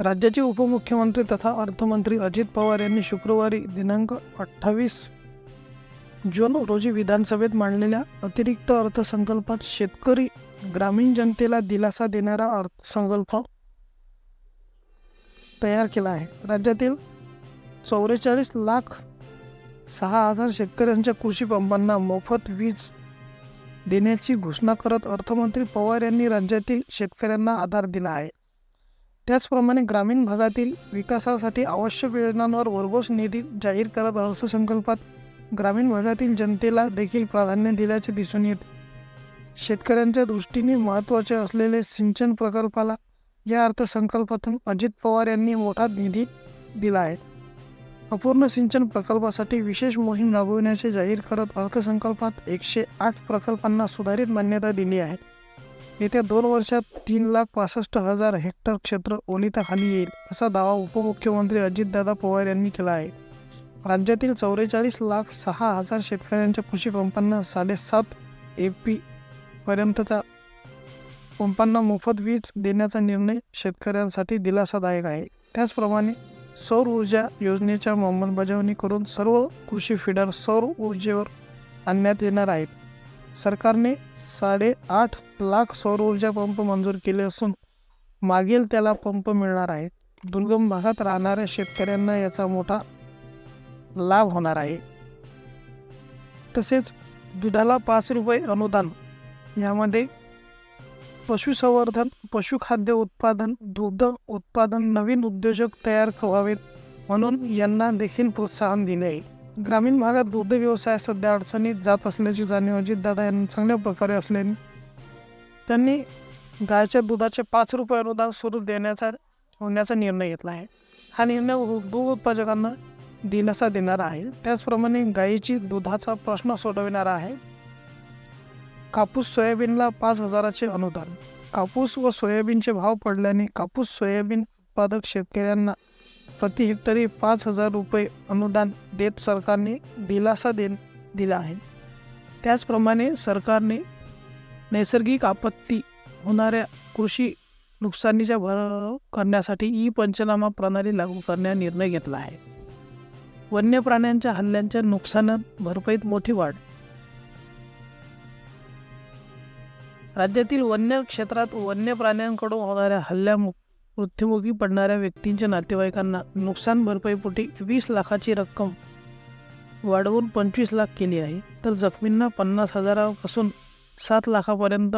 राज्याचे उपमुख्यमंत्री तथा अर्थमंत्री अजित पवार यांनी शुक्रवारी दिनांक अठ्ठावीस जून रोजी विधानसभेत मांडलेल्या अतिरिक्त अर्थसंकल्पात शेतकरी ग्रामीण जनतेला दिलासा देणारा अर्थसंकल्प तयार केला आहे. राज्यातील चौवेचाळीस लाख सहा हजार शेतकऱ्यांच्या कृषी पंपांना मोफत वीज देण्याची घोषणा करत अर्थमंत्री पवार यांनी राज्यातील शेतकऱ्यांना आधार दिला आहे. त्याचप्रमाणे ग्रामीण भागातील विकासासाठी आवश्यक योजनांवर भरघोस निधी जाहीर करत अर्थसंकल्पात ग्रामीण भागातील जनतेला देखील प्राधान्य दिल्याचे दिसून येते. शेतकऱ्यांच्या दृष्टीने महत्त्वाचे असलेले सिंचन प्रकल्पाला या अर्थसंकल्पातून अजित पवार यांनी मोठा निधी दिला आहे. अपूर्ण सिंचन प्रकल्पासाठी विशेष मोहीम राबविण्याचे जाहीर करत अर्थसंकल्पात एकशे आठ प्रकल्पांना सुधारित मान्यता दिली आहे. येत्या दोन वर्षात तीन लाख पासष्ट हजार हेक्टर क्षेत्र ओलिताखाली येईल असा दावा उपमुख्यमंत्री अजितदादा पवार यांनी केला आहे. राज्यातील चौवेचाळीस लाख सहा हजार शेतकऱ्यांच्या कृषी पंपांना साडेसात ए पी पर्यंतचा पंपांना मोफत वीज देण्याचा निर्णय शेतकऱ्यांसाठी दिलासादायक आहे. त्याचप्रमाणे सौर ऊर्जा योजनेच्या अंमलबजावणी करून सर्व कृषी फिडर सौर ऊर्जेवर आणण्यात येणार आहेत. सरकारने साडेआठ लाख सौर ऊर्जा पंप मंजूर केले असून मागेल त्याला पंप मिळणार आहे. दुर्गम भागात राहणाऱ्या शेतकऱ्यांना याचा मोठा लाभ होणार आहे. तसेच दुधाला पाच रुपये अनुदान यामध्ये पशुसंवर्धन पशुखाद्य उत्पादन दुग्ध उत्पादन नवीन उद्योजक तयार व्हावेत म्हणून यांना देखील प्रोत्साहन दिले आहे. ग्रामीण भागात दुग्ध व्यवसाय सध्या अडचणीत जात असल्याची जाणीव अजितदादा यांनी चांगल्या प्रकारे असल्याने त्यांनी गायच्या दुधाचे पाच रुपये अनुदान सुरू देण्याचा होण्याचा निर्णय घेतला आहे. हा निर्णय दूध उत्पादकांना दिलासा देणारा आहे. त्याचप्रमाणे गायीची दुधाचा प्रश्न सोडविणारा आहे. कापूस सोयाबीनला पाच हजाराचे अनुदान. कापूस व सोयाबीनचे भाव पडल्याने कापूस सोयाबीन उत्पादक शेतकऱ्यांना प्रति हेक्टरी पाच हजार रुपये अनुदान देत सरकारने दिलासा दे दिला आहे. त्याचप्रमाणे सरकारने नैसर्गिक आपत्ती होणाऱ्या कृषी नुकसानीच्या भर करण्यासाठी ई पंचनामा प्रणाली लागू करण्याचा निर्णय घेतला आहे. वन्य प्राण्यांच्या हल्ल्यांच्या नुकसानात भरपाईत मोठी वाढ. राज्यातील वन्य क्षेत्रात वन्य प्राण्यांकडून होणाऱ्या हल्ल्या मृत्युमुखी पडणाऱ्या व्यक्तींच्या नातेवाईकांना नुकसान भरपाईपोटी वीस लाखाची रक्कम वाढवून पंचवीस लाख केली आहे. तर जखमींना पन्नास हजारापासून सात लाखापर्यंत